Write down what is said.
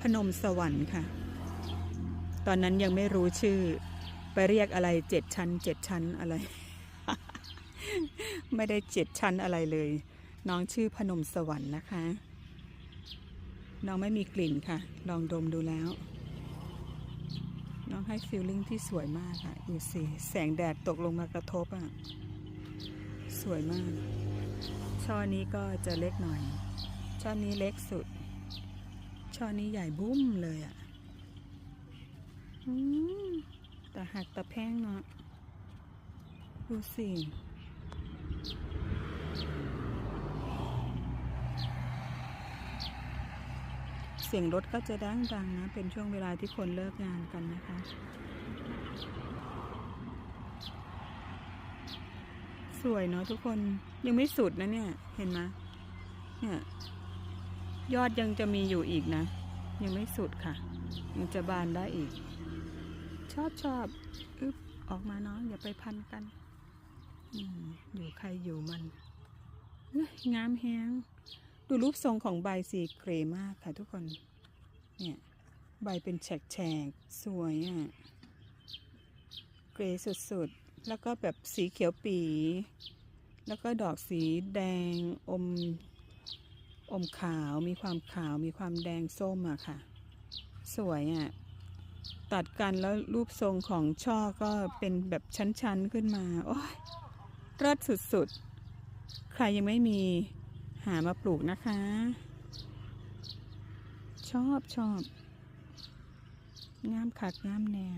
พนมสวรรค์ค่ะ ตอนนั้นยังไม่รู้ชื่อ ไปเรียกอะไรเจ็ดชั้นเจ็ดชั้นอะไร ไม่ได้เจ็ดชั้นอะไรเลย น้องชื่อพนมสวรรค์นะคะ น้องไม่มีกลิ่นค่ะ ลองดมดูแล้ว น้องให้ฟีลลิ่งที่สวยมากค่ะดูสิแสงแดดตกลงมากระทบอะ สวยมาก ช่อนี้ก็จะเล็กหน่อย ช่อนี้เล็กสุด ช่อนี้ใหญ่บุ้มเลยอะแต่หักตะแพงเนาะ ดูสิเสียงรถก็จะดังดังๆนะ เป็นช่วงเวลาที่คนเลิกงานกันนะคะ สวยเนาะทุกคนยังไม่สุดนะเนี่ย เห็นไหมเนี่ย ยอดยังจะมีอยู่อีกนะ ยังไม่สุดค่ะ ยังจะบานได้อีก ชอบชอบอึ๊บออกมาเนาะอย่าไปพันกันอยู่ใครอยู่มันงามแฮงดูรูปทรงของใบสีเกรมากค่ะทุกคน เนี่ยใบเป็นแฉกๆ สวยอะ่ะ เกรสุดๆ แล้วก็แบบสีเขียวปี แล้วก็ดอกสีแดงอม อมขาวมีความขาวมีความแดงส้มอะค่ะ สวยอะตัดกันแล้วรูปทรงของช่อก็เป็นแบบชั้นๆขึ้นมา โอ้ยเลิศสุดๆ ใครยังไม่มีหามาปลูกนะคะ ชอบชอบงามคักงามแน่